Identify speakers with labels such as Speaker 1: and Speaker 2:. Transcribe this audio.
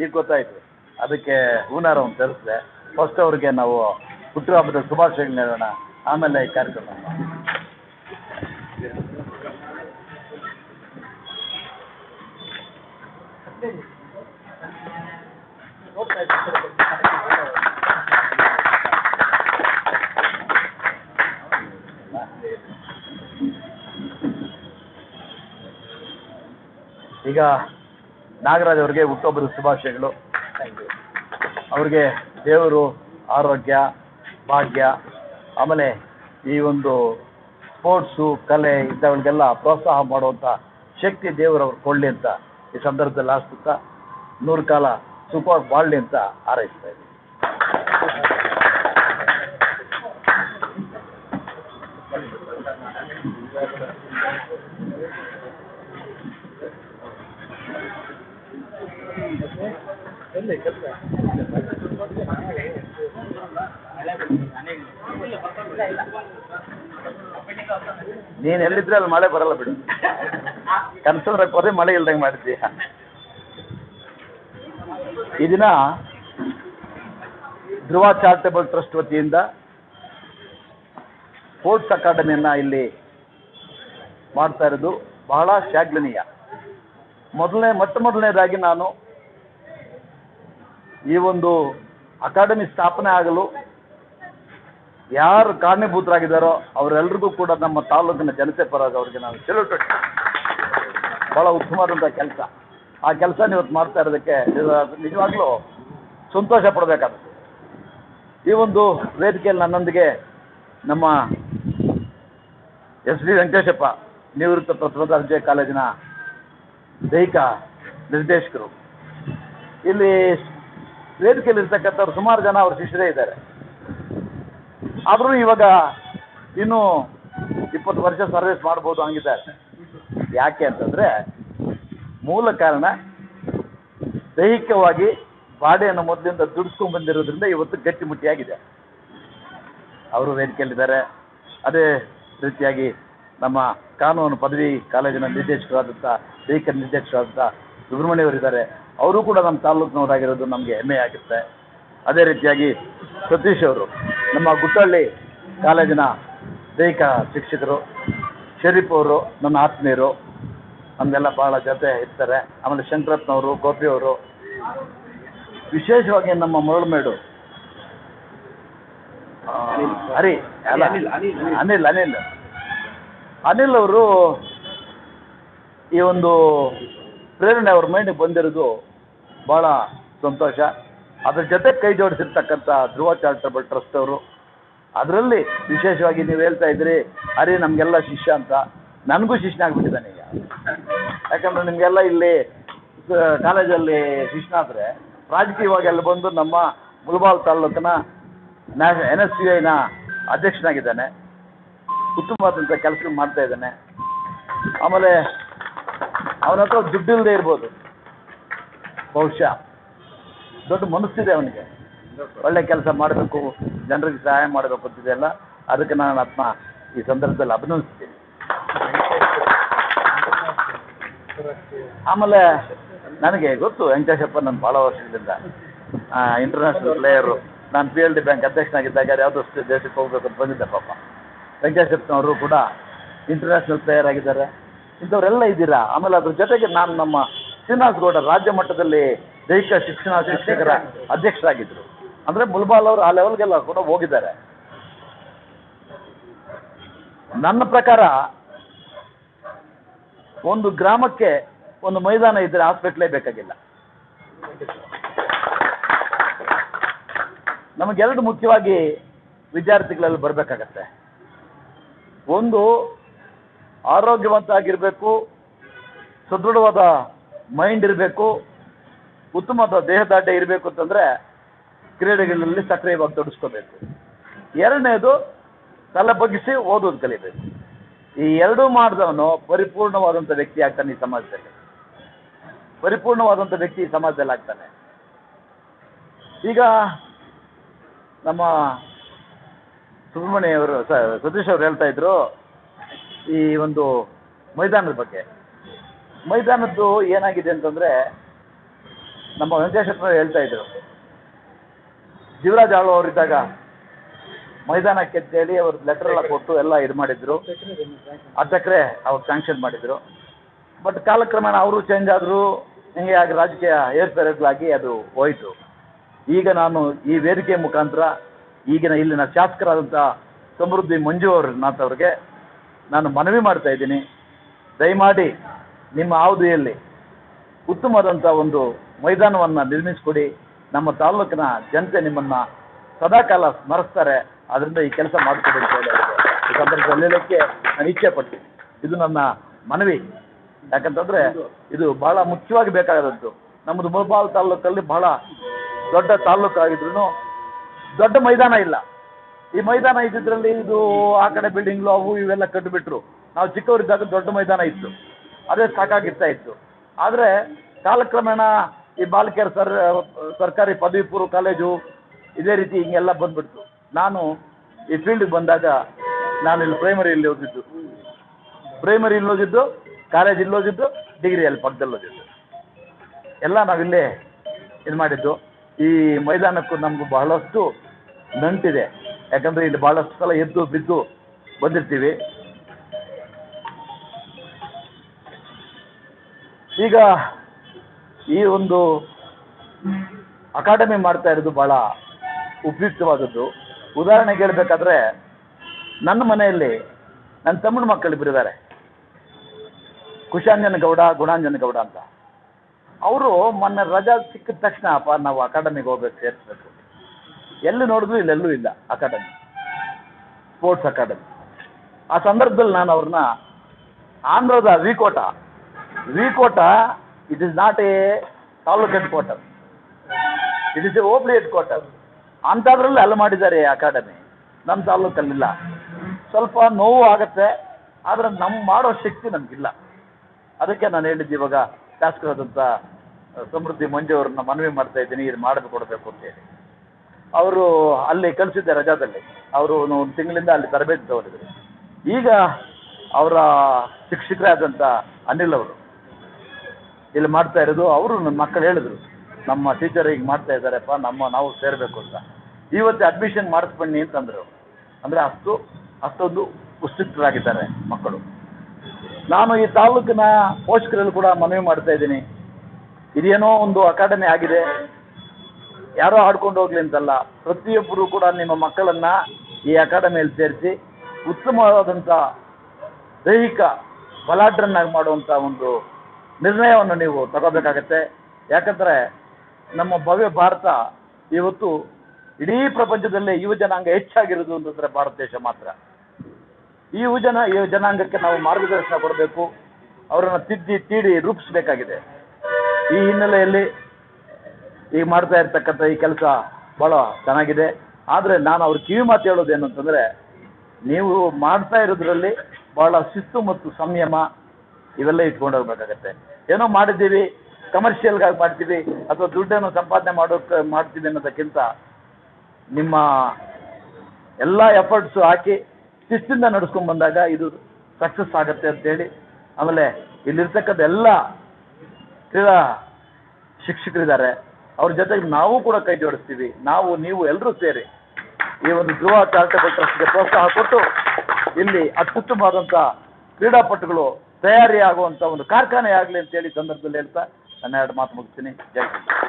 Speaker 1: ಈಗ ಗೊತ್ತಾಯ್ತು. ಅದಕ್ಕೆ ಒಂದು ತರಿಸಿದೆ. ಫಸ್ಟ್ ಅವ್ರಿಗೆ ನಾವು ಹುಟ್ಟುಹಬ್ಬದ ಶುಭಾಶಯಗಳನ್ನ ಹೇಳೋಣ. ಆಮೇಲೆ ಈ ಕಾರ್ಯಕ್ರಮ. ಈಗ ನಾಗರಾಜ್ ಅವರಿಗೆ ಹುಟ್ಟೊಬ್ಬರು ಶುಭಾಶಯಗಳು. ಅವ್ರಿಗೆ ದೇವರು ಆರೋಗ್ಯ, ಭಾಗ್ಯ, ಆಮೇಲೆ ಈ ಒಂದು ಸ್ಪೋರ್ಟ್ಸು ಕಲೆ ಇಂಥವುಗಳಿಗೆಲ್ಲ ಪ್ರೋತ್ಸಾಹ ಮಾಡುವಂಥ ಶಕ್ತಿ ದೇವರವ್ರು ಕೊಡಲಿ ಅಂತ ಈ ಸಂದರ್ಭದಲ್ಲಿ ಆಸ್ತಿಸ್ತಾ ನೂರು ಕಾಲ ಸುಖವಾಗಿ ಬಾಳಲಿ ಅಂತ ಹಾರೈಸ್ತಾ ಇದ್ದೀನಿ. ನೀನು ಎಲ್ಲಿದ್ರೆ ಅಲ್ಲಿ ಮಳೆ ಬರಲ್ಲ ಬಿಡು. ಕನ್ಸಂದ್ರೆ ಪದೇ ಮಳೆ ಇಲ್ದಂಗೆ ಮಾಡಿದ್ದೀಯ ಈ ದಿನ ಧ್ರುವ ಚಾರಿಟಬಲ್ ಟ್ರಸ್ಟ್ ವತಿಯಿಂದ ಸ್ಪೋರ್ಟ್ಸ್ ಅಕಾಡೆಮಿಯನ್ನ ಇಲ್ಲಿ ಮಾಡ್ತಾ ಇರೋದು ಬಹಳ ಶ್ಲಾಘನೀಯ. ಮೊದಲನೇ, ಮೊಟ್ಟ ಮೊದಲನೇದಾಗಿ ನಾನು ಈ ಒಂದು ಅಕಾಡೆಮಿ ಸ್ಥಾಪನೆ ಆಗಲು ಯಾರು ಕಾರಣೀಭೂತರಾಗಿದ್ದಾರೋ ಅವರೆಲ್ಲರಿಗೂ ಕೂಡ ನಮ್ಮ ತಾಲೂಕಿನ ಜನತೆ ಪರವಾಗಿ ಅವರಿಗೆ ನಾನು ಸೆಲ್ಯೂಟ್ ಭಾಳ ಉತ್ತಮವಾದಂಥ ಕೆಲಸ. ಆ ಕೆಲಸ ಇವತ್ತು ಮಾಡ್ತಾ ಇರೋದಕ್ಕೆ ನಿಜ- ನಿಜವಾಗ್ಲೂ ಸಂತೋಷ ಪಡಬೇಕಾಗುತ್ತೆ. ಈ ಒಂದು ವೇದಿಕೆಯಲ್ಲಿ ನನ್ನೊಂದಿಗೆ ನಮ್ಮ ಎಸ್ ಡಿ ವೆಂಕಟೇಶಪ್ಪ ನಿವೃತ್ತ ಪ್ರಥಮ ದರ್ಜೆ ಕಾಲೇಜಿನ ದೈಹಿಕ ನಿರ್ದೇಶಕರು. ಇಲ್ಲಿ ವೇದಿಕೆಯಲ್ಲಿ ಇರ್ತಕ್ಕಂಥವ್ರು ಸುಮಾರು ಜನ ಅವ್ರ ಶಿಷ್ಯರೇ ಇದ್ದಾರೆ. ಆದರೂ ಇವಾಗ ಇನ್ನೂ ಇಪ್ಪತ್ತು ವರ್ಷ ಸರ್ವಿಸ್ ಮಾಡ್ಬೋದು ಹಂಗಿದ್ದಾರೆ ಯಾಕೆ ಅಂತಂದರೆ ಮೂಲ ಕಾರಣ ದೈಹಿಕವಾಗಿ ಬಾಡಿಯನ್ನು ಮೊದಲಿಂದ ದುಡಿಸ್ಕೊಂಡು ಬಂದಿರೋದ್ರಿಂದ ಇವತ್ತು ಗಟ್ಟಿಮುಟ್ಟಿಯಾಗಿದೆ. ಅವರು ವೇದಿಕೆಯಲ್ಲಿದ್ದಾರೆ. ಅದೇ ರೀತಿಯಾಗಿ ನಮ್ಮ ಕಾನೂನು ಪದವಿ ಕಾಲೇಜಿನ ನಿರ್ದೇಶಕರಾದಂಥ ದೈಹಿಕ ನಿರ್ದೇಶಕರಾದಂಥ ಸುಬ್ರಹ್ಮಣ್ಯವರಿದ್ದಾರೆ. ಅವರು ಕೂಡ ನಮ್ಮ ತಾಲೂಕಿನವರಾಗಿರೋದು ನಮಗೆ ಹೆಮ್ಮೆ ಆಗುತ್ತೆ ಅದೇ ರೀತಿಯಾಗಿ ಸತೀಶ್ ಅವರು ನಮ್ಮ ಗುಟ್ಟಳ್ಳಿ ಕಾಲೇಜಿನ ದೈಹಿಕ ಶಿಕ್ಷಕರು ಶರೀಫ್ ಅವರು ನನ್ನ ಆತ್ಮೀಯರು ನಮಗೆಲ್ಲ ಭಾಳ ಜೊತೆ ಇರ್ತಾರೆ. ಆಮೇಲೆ ಶಂಕರತ್ನವರು ಗೋಪಿ ಅವರು. ವಿಶೇಷವಾಗಿ ನಮ್ಮ ಮರಳುಮೇಡು. ಹರಿ ಅಲ್ಲ
Speaker 2: ಅನಿಲ್, ಅನಿಲ್, ಅನಿಲ್.
Speaker 1: ಅನಿಲ್ ಅನಿಲ್. ಅನಿಲ್ ಅವರು ಈ ಒಂದು ಪ್ರೇರಣೆ ಅವ್ರ ಮೈಂಡಿಗೆ ಬಂದಿರೋದು ಭಾಳ ಸಂತೋಷ. ಅದ್ರ ಜೊತೆ ಕೈ ಜೋಡಿಸಿರ್ತಕ್ಕಂಥ ಧ್ರುವ ಚಾರಿಟಬಲ್ ಟ್ರಸ್ಟ್ ಅವರು. ಅದರಲ್ಲಿ ವಿಶೇಷವಾಗಿ ನೀವು ಹೇಳ್ತಾ ಇದ್ರಿ, ಅರೆ ನಮಗೆಲ್ಲ ಶಿಷ್ಯ ಅಂತ. ನನಗೂ ಶಿಷ್ಯನಾಗ್ಬಿಟ್ಟಿದ್ದಾನೆ ಈಗ. ಯಾಕಂದ್ರೆ ನಿಮಗೆಲ್ಲ ಇಲ್ಲಿ ಕಾಲೇಜಲ್ಲಿ ಕಾಲೇಜಲ್ಲಿ ಆದರೆ ರಾಜಕೀಯವಾಗಿ ಅಲ್ಲಿ ಬಂದು ನಮ್ಮ ಮುಲ್ಬಾಲ್ ತಾಲೂಕಿನ ಎನ್ ಎಸ್ ಸಿ ಐನ ಅಧ್ಯಕ್ಷನಾಗಿದ್ದಾನೆ. ಉತ್ತಮವಾದಂಥ ಕೆಲಸ ಮಾಡ್ತಾ ಇದ್ದಾನೆ. ಆಮೇಲೆ ಅವನ ಹತ್ರ ದುಡ್ಡಿಲ್ಲದೆ ಇರ್ಬೋದು. ಬಹುಶಃ. ದೊಡ್ಡ ಮನಸ್ಸಿದೆ ಅವನಿಗೆ. ಒಳ್ಳೆ ಕೆಲಸ ಮಾಡಬೇಕು, ಜನರಿಗೆ ಸಹಾಯ ಮಾಡಬೇಕು ಅಂತಿದೆಯಲ್ಲ ಅದಕ್ಕೆ ನಾನು ಆತ್ಮ ಈ ಸಂದರ್ಭದಲ್ಲಿ ಅಭಿನಂದಿಸ್ತೀನಿ. ಆಮೇಲೆ ನನಗೆ ಗೊತ್ತು, ವೆಂಕಟೇಶಪ್ಪ ನಾನು ಭಾಳ ವರ್ಷದಿಂದ ಇಂಟರ್ನ್ಯಾಷನಲ್ ಪ್ಲೇಯರು ನಾನು ಪಿ ಎಲ್ ಡಿ ಬ್ಯಾಂಕ್ ಅಧ್ಯಕ್ಷನಾಗಿದ್ದಾಗ ಯಾವುದೋ ದೇಶಕ್ಕೆ ಹೋಗ್ಬೇಕು ಅಂತ ಬಂದಿದ್ದೆ ಪಾಪ. ವೆಂಕಟೇಶಪ್ಪನವರು ಕೂಡ ಇಂಟರ್ನ್ಯಾಷನಲ್ ಪ್ಲೇಯರ್ ಆಗಿದ್ದಾರೆ. ಇಂಥವರೆಲ್ಲ ಇದ್ದೀರಾ? ಆಮೇಲೆ ಅದ್ರ ಜೊತೆಗೆ ನಾನು ನಮ್ಮ ಶ್ರೀನಿವಾಸ್ ಗೌಡ ರಾಜ್ಯ ಮಟ್ಟದಲ್ಲಿ ದೈಹಿಕ ಶಿಕ್ಷಣ ಶಿಕ್ಷಕರ ಅಧ್ಯಕ್ಷರಾಗಿದ್ದರು ಅಂದರೆ ಮುಲ್ಬಾಲ್ ಅವರು ಆ ಲೆವೆಲ್ಗೆಲ್ಲ ಕೂಡ ಹೋಗಿದ್ದಾರೆ. ನನ್ನ ಪ್ರಕಾರ ಒಂದು ಗ್ರಾಮಕ್ಕೆ ಒಂದು ಮೈದಾನ ಇದ್ದರೆ ಹಾಸ್ಪಿಟ್ಲೇ ಬೇಕಾಗಿಲ್ಲ. ನಮಗೆರಡು ಮುಖ್ಯವಾಗಿ ವಿದ್ಯಾರ್ಥಿಗಳಲ್ಲಿ ಬರಬೇಕಾಗತ್ತೆ. ಒಂದು ಆರೋಗ್ಯವಂತ ಆಗಿರಬೇಕು ಸದೃಢವಾದ ಮೈಂಡ್ ಇರಬೇಕು ಉತ್ತಮವಾದ ದೇಹದಾಢ್ಯ ಇರಬೇಕು ಅಂತಂದ್ರೆ ಕ್ರೀಡೆಗಳಲ್ಲಿ ಸಕ್ರಿಯವಾಗಿ ತೊಡಗಿಸ್ಕೋಬೇಕು ಎರಡನೇದು ತಲೆ ಬಗ್ಗಿಸಿ ಓದೋದು ಕಲಿಬೇಕು. ಈ ಎರಡೂ ಮಾಡಿದವನು ಪರಿಪೂರ್ಣವಾದಂಥ ವ್ಯಕ್ತಿ ಆಗ್ತಾನೆ ಈ ಸಮಾಜದಲ್ಲಿ. ಪರಿಪೂರ್ಣವಾದಂಥ ವ್ಯಕ್ತಿ ಈ ಸಮಾಜದಲ್ಲಿ ಆಗ್ತಾನೆ. ಈಗ ನಮ್ಮ ಸುಬ್ರಹ್ಮಣ್ಯವರು ಸತೀಶ್ ಅವರು ಹೇಳ್ತಾ ಇದ್ರು ಈ ಒಂದು ಮೈದಾನದ ಬಗ್ಗೆ. ಮೈದಾನದ್ದು ಏನಾಗಿದೆ ಅಂತಂದರೆ ನಮ್ಮ ವೆಂಕಟೇಶ್ವರ ಹೇಳ್ತಾ ಇದ್ರು. ಜೀವರಾಜ್ ಆಳು ಅವರಿದ್ದಾಗ ಮೈದಾನಕ್ಕೆ ಅಂತೇಳಿ ಅವ್ರ ಲೆಟರ್ ಎಲ್ಲ ಕೊಟ್ಟು ಎಲ್ಲ ಇದು ಮಾಡಿದ್ರು. ಎಕರೆ ಅವ್ರು ಸ್ಯಾಂಕ್ಷನ್ ಮಾಡಿದ್ರು. ಬಟ್ ಕಾಲಕ್ರಮೇಣ ಅವರು ಚೇಂಜ್ ಆದರು ಹಿಂಗೆ ಆಗ ರಾಜಕೀಯ ಏರ್ಪೇರುಗಳಾಗಿ ಅದು ಹೋಯಿತು. ಈಗ ನಾನು ಈ ವೇದಿಕೆ ಮುಖಾಂತರ ಈಗಿನ ಇಲ್ಲಿನ ಶಾಸಕರಾದಂಥ ಸಮೃದ್ಧಿ ಮಂಜು ಅವ್ರನಾಥ್ ನಾಥವ್ರಿಗೆ ನಾನು ಮನವಿ ಮಾಡ್ತಾ ಇದ್ದೀನಿ. ದಯಮಾಡಿ ನಿಮ್ಮ ಅವಧಿಯಲ್ಲಿ ಉತ್ತಮವಾದಂಥ ಒಂದು ಮೈದಾನವನ್ನು ನಿರ್ಮಿಸಿಕೊಡಿ. ನಮ್ಮ ತಾಲೂಕಿನ ಜನತೆ ನಿಮ್ಮನ್ನು ಸದಾಕಾಲ ಸ್ಮರಿಸ್ತಾರೆ. ಅದರಿಂದ ಈ ಕೆಲಸ ಮಾಡಿಕೊಡಿ ಅಂತ ಹೇಳಿ ಈ ಸಂದರ್ಭದಲ್ಲಿ ನಾನು ಇಚ್ಛೆ ಪಡ್ತೀನಿ. ಇದು ನನ್ನ ಮನವಿ. ಯಾಕಂತಂದರೆ ಇದು ಬಹಳ ಮುಖ್ಯವಾಗಿ ಬೇಕಾಗದಂತು ನಮ್ಮದು ಮುಳಬಾಲ್ ತಾಲೂಕಲ್ಲಿ ಬಹಳ ದೊಡ್ಡ ತಾಲೂಕು ಆಗಿದ್ರು ದೊಡ್ಡ ಮೈದಾನ ಇಲ್ಲ. ಈ ಮೈದಾನ ಇದ್ದಿದ್ರಲ್ಲಿ ಇದು ಆ ಕಡೆ ಬಿಲ್ಡಿಂಗ್ಲು ಅವು ಇವೆಲ್ಲ ಕಟ್ಟಿಬಿಟ್ರು. ನಾವು ಚಿಕ್ಕವರಿದ್ದಾಗ ದೊಡ್ಡ ಮೈದಾನ ಇತ್ತು. ಅದೇ ಸಾಕಾಗಿರ್ತಾ ಇತ್ತು. ಆದರೆ ಕಾಲಕ್ರಮೇಣ ಈ ಬಾಲ್ಕೇರ್ ಸರ್, ಸರ್ಕಾರಿ ಪದವಿ ಪೂರ್ವ ಕಾಲೇಜು, ಇದೇ ರೀತಿ ಹಿಂಗೆಲ್ಲ ಬಂದ್ಬಿಡ್ತು. ನಾನು ಈ ಫೀಲ್ಡಿಗೆ ಬಂದಾಗ ನಾನು ಇಲ್ಲಿ ಪ್ರೈಮರಿ ಇಲ್ಲಿ ಓದಿದ್ದು. ಪ್ರೈಮರಿ ಇಲ್ಲಿ ಓದಿದ್ದು ಕಾಲೇಜ್ ಇಲ್ಲಿ ಓದಿದ್ದು ಡಿಗ್ರಿ ಅಲ್ಲಿ ಪಕ್ಕದಲ್ಲಿ ಓದಿದ್ದು. ಎಲ್ಲ ನಾವಿಲ್ಲೇ ಇದು ಮಾಡಿದ್ದು. ಈ ಮೈದಾನಕ್ಕೂ ನಮಗೂ ಬಹಳಷ್ಟು ನಂಟಿದೆ. ಯಾಕಂದರೆ ಇಲ್ಲಿ ಬಹಳಷ್ಟು ಸಲ ಎದ್ದು ಬಿದ್ದು ಬಂದಿರ್ತೀವಿ. ಈಗ ಈ ಒಂದು ಅಕಾಡೆಮಿ ಮಾಡ್ತಾ ಇರೋದು ಭಾಳ ಉಪಯುಕ್ತವಾದದ್ದು. ಉದಾಹರಣೆಗೆ ಹೇಳ್ಬೇಕಾದ್ರೆ, ನನ್ನ ಮನೆಯಲ್ಲಿ ನನ್ನ ತಮ್ಮನ ಮಕ್ಕಳು ಇಬ್ಬರಿದ್ದಾರೆ ಕುಶಾಂಜನ ಗೌಡ, ಗುಣಾಂಜನ ಗೌಡ ಅಂತ. ಅವರು ಮೊನ್ನೆ ರಜಾ ಸಿಕ್ಕಿದ ತಕ್ಷಣ, ಅಪ್ಪ, ನಾವು ಅಕಾಡೆಮಿಗೆ ಹೋಗ್ಬೇಕು, ಸೇರಿಸ್ಬೇಕು. ಎಲ್ಲಿ ನೋಡಿದ್ರು ಇಲ್ಲೆಲ್ಲೂ ಇಲ್ಲ ಅಕಾಡೆಮಿ, ಸ್ಪೋರ್ಟ್ಸ್ ಅಕಾಡೆಮಿ. ಆ ಸಂದರ್ಭದಲ್ಲಿ ನಾನು ಅವ್ರನ್ನ ಆಂಧ್ರದ V Kota V Kota it is not a taluk headquarter it is a hobli quarter ಅಂಥದ್ರಲ್ಲಿ ಅಲ್ಲಿ ಮಾಡಿದ್ದಾರೆ ಅಕಾಡೆಮಿ. ನಮ್ಮ ತಾಲೂಕಲ್ಲಿಲ್ಲ ಸ್ವಲ್ಪ ನೋವು ಆಗುತ್ತೆ, ಆದರೆ ನಮ್ಮ ಮಾಡೋ ಶಕ್ತಿ ನಮಗಿಲ್ಲ. ಅದಕ್ಕೆ ನಾನು ಹೇಳಿದ್ದು ಇವಾಗ ಶಾಸಕರಾದಂಥ ಸಮೃದ್ಧಿ ಮಂಜು ಮನವಿ ಮಾಡ್ತಾ ಇದ್ದೀನಿ, ಇದು ಮಾಡಿಕೊಡ್ಬೇಕು ಅಂತ ಹೇಳಿ. ಅವರು ಅಲ್ಲಿ ಕಲಿಸಿದ್ದೆ ರಜಾದಲ್ಲಿ. ಅವರು ಒಂದು ತಿಂಗಳಿಂದ ಅಲ್ಲಿ ತರಬೇತಿ ತಗೊಂಡಿದ್ರು ಈಗ ಅವರ ಶಿಕ್ಷಕರೇ ಆದಂಥ ಅನಿಲ್ ಅವರು ಇಲ್ಲಿ ಮಾಡ್ತಾ ಇರೋದು ಅವರು ನನ್ನ ಮಕ್ಕಳು ಹೇಳಿದ್ರು. ನಮ್ಮ ಟೀಚರ್ ಈಗ ಮಾಡ್ತಾ ಇದ್ದಾರಪ್ಪ, ನಮ್ಮ ನಾವು ಸೇರಬೇಕು ಅಂತ. ಇವತ್ತು ಅಡ್ಮಿಷನ್ ಮಾಡಿಸ್ಬನ್ನಿ ಅಂತಂದರು. ಅಂದರೆ ಅಷ್ಟು, ಅಷ್ಟೊಂದು ಉತ್ಸುಕರಾಗಿದ್ದಾರೆ ಮಕ್ಕಳು. ನಾನು ಈ ತಾಲೂಕಿನ ಪೋಷಕರಲ್ಲಿ ಕೂಡ ಮನವಿ ಮಾಡ್ತಾ ಇದ್ದೀನಿ. ಇದೇನೋ ಒಂದು ಅಕಾಡೆಮಿ ಆಗಿದೆ. ಯಾರೋ ಆಡ್ಕೊಂಡು ಹೋಗ್ಲಿ ಅಂತಲ್ಲ, ಪ್ರತಿಯೊಬ್ಬರು ಕೂಡ ನಿಮ್ಮ ಮಕ್ಕಳನ್ನ ಈ ಅಕಾಡೆಮಿಯಲ್ಲಿ ಸೇರಿಸಿ ಉತ್ತಮವಾದಂಥ ದೈಹಿಕ ಬಲಾಢ್ರನ್ನಾಗಿ ಮಾಡುವಂಥ ಒಂದು ನಿರ್ಣಯವನ್ನು ನೀವು ತಗೋಬೇಕಾಗತ್ತೆ. ಯಾಕಂದ್ರೆ ನಮ್ಮ ಭವ್ಯ ಭಾರತ ಇವತ್ತು ಇಡೀ ಪ್ರಪಂಚದಲ್ಲೇ ಯುವ ಜನಾಂಗ ಹೆಚ್ಚಾಗಿರೋದು ಅಂತಂದ್ರೆ ಭಾರತ ದೇಶ ಮಾತ್ರ. ಈ ಯುವ ಜನ, ಈ ಜನಾಂಗಕ್ಕೆ ನಾವು ಮಾರ್ಗದರ್ಶನ ಕೊಡಬೇಕು. ಅವರನ್ನು ತಿದ್ದಿ, ತೀಡಿ ರೂಪಿಸಬೇಕಾಗಿದೆ. ಈ ಹಿನ್ನೆಲೆಯಲ್ಲಿ ಈಗ ಮಾಡ್ತಾ ಇರ್ತಕ್ಕಂಥ ಈ ಕೆಲಸ ಬಹಳ ಚೆನ್ನಾಗಿದೆ. ಆದರೆ ನಾನು ಅವ್ರ ಕಿವಿ ಮಾತು ಹೇಳೋದು ಏನಂತಂದ್ರೆ ನೀವು ಮಾಡ್ತಾ ಇರೋದ್ರಲ್ಲಿ ಬಹಳ ಶಿಸ್ತು ಮತ್ತು ಸಂಯಮ ಇವೆಲ್ಲ ಇಟ್ಕೊಂಡು ಹೋಗ್ಬೇಕಾಗತ್ತೆ. ಏನೋ ಮಾಡಿದ್ದೀವಿ ಕಮರ್ಷಿಯಲ್ಗಾಗಿ ಮಾಡ್ತೀವಿ, ಅಥವಾ ದುಡ್ಡನ್ನು ಸಂಪಾದನೆ ಮಾಡೋಕ್ಕೆ ಮಾಡ್ತೀವಿ ಅನ್ನೋದಕ್ಕಿಂತ ನಿಮ್ಮ ಎಲ್ಲ ಎಫರ್ಟ್ಸು ಹಾಕಿ ಶಿಸ್ತಿಂದ ನಡೆಸ್ಕೊಂಡ್ ಬಂದಾಗ ಇದು ಸಕ್ಸಸ್ ಆಗುತ್ತೆ ಅಂತೇಳಿ. ಆಮೇಲೆ ಇಲ್ಲಿರ್ತಕ್ಕಂಥ ಎಲ್ಲ ಕ್ರೀಡಾ ಶಿಕ್ಷಕರಿದ್ದಾರೆ. ಅವ್ರ ಜೊತೆಗೆ ನಾವು ಕೂಡ ಕೈ ಜೋಡಿಸ್ತೀವಿ. ನಾವು, ನೀವು ಎಲ್ಲರೂ ಸೇರಿ ಈ ಒಂದು ಧ್ರುವ ಚಾರಿಟಬಲ್ ಟ್ರಸ್ಟ್ಗೆ ಪ್ರೋತ್ಸಾಹ ಕೊಟ್ಟು ಇಲ್ಲಿ ಅತ್ಯುತ್ತಮವಾದಂಥ ಕ್ರೀಡಾಪಟುಗಳು ತಯಾರಿ ಆಗುವಂಥ ಒಂದು ಕಾರ್ಖಾನೆ ಆಗಲಿ ಅಂತೇಳಿ ಸಂದರ್ಭದಲ್ಲಿ ಹೇಳ್ತಾ ನನ್ನ ಎರಡು ಮಾತು ಮುಗಿಸ್ತೀನಿ. ಜೈ ಹಿಂದ್.